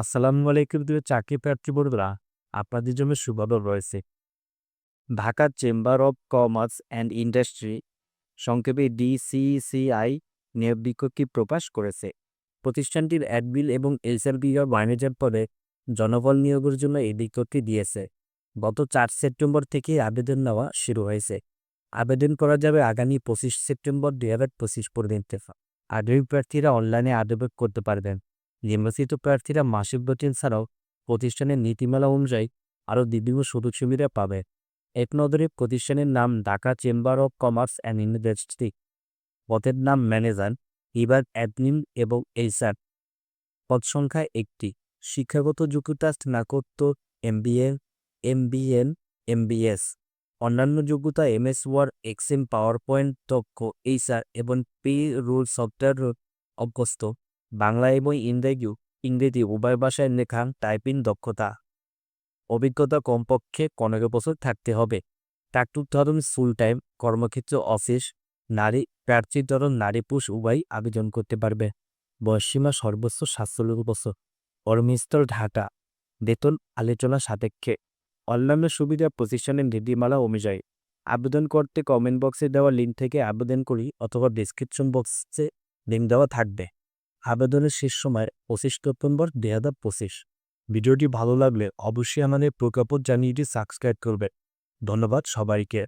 আসসালামু আলাইকুম প্রিয় চাকরি প্রার্থী বন্ধুরা, আপনাদের জন্য সুখবর রয়েছে। Dhaka chamber of commerce and industry সংক্ষেপে ডিসিসিআই নিয়োগ বিজ্ঞপ্তি প্রকাশ করেছে। প্রতিষ্ঠানটির অ্যাডমিল এবং এসএলবিআর ম্যানেজার পদে জনবল নিয়োগের জন্য এই বিজ্ঞপ্তি দিয়েছে। গত চার সেপ্টেম্বর থেকে আবেদন নেওয়া শুরু হয়েছে। আবেদন করা যাবে আগামী পঁচিশ সেপ্টেম্বর দুই হাজার পঁচিশ পর্যন্ত। আগ্রহী প্রার্থীরা অনলাইনে আবেদন করতে পারবেন। নির্বাচিত প্রার্থীরা মাসিক বেতন ছাড়াও প্রতিষ্ঠানের নীতিমালা অনুযায়ী আরও বিভিন্ন সুযোগ সুবিধা পাবে। এক নজরে প্রতিষ্ঠানের নাম Dhaka chamber of commerce and industry পদের নাম ম্যানেজার ইবার অ্যাডমিন এবং এইচআর। পদ সংখ্যা একটি। শিক্ষাগত যোগ্যতা স্নাতকোত্ত এমবিএ, এমবিএন, এমবিএস। অন্যান্য যোগ্যতা MS Word, Excel power point দক্ষ এইচআর এবং পে রুল সফটওয়্যার অভ্যস্ত। বাংলা এবং ইংরেজি ইংরেজি উভয় ভাষায় লেখা টাইপিং দক্ষতা। অভিজ্ঞতা কমপক্ষে পনেরো বছর থাকতে হবে। চাকরির ধরন ফুল টাইম, কর্মক্ষেত্র, অফিস, নারী প্রার্থীর ধরন, নারী পুরুষ উভয় আবেদন করতে পারবে। বয়সীমা সর্বোচ্চ সাতচল্লিশ বছর। কর্মস্থল ঢাকা। বেতন, আলোচনা সাপেক্ষে। অন্যান্য সুবিধা প্রতিষ্ঠানের নীতিমালা অনুযায়ী, আবেদন করতে কমেন্ট বক্সে দেওয়া লিঙ্ক থেকে আবেদন করি অথবা ডিসক্রিপশন বক্সে লিঙ্ক দেওয়া থাকবে। আবেদনের শেষ সময় পঁচিশ সেপ্টেম্বর দুই হাজার পঁচিশ। ভিডিওটি ভালো লাগলে অবশ্যই আমাদের প্রজ্ঞাপন জানিয়েটি সাবস্ক্রাইব করবে ধন্যবাদ সবাইকে।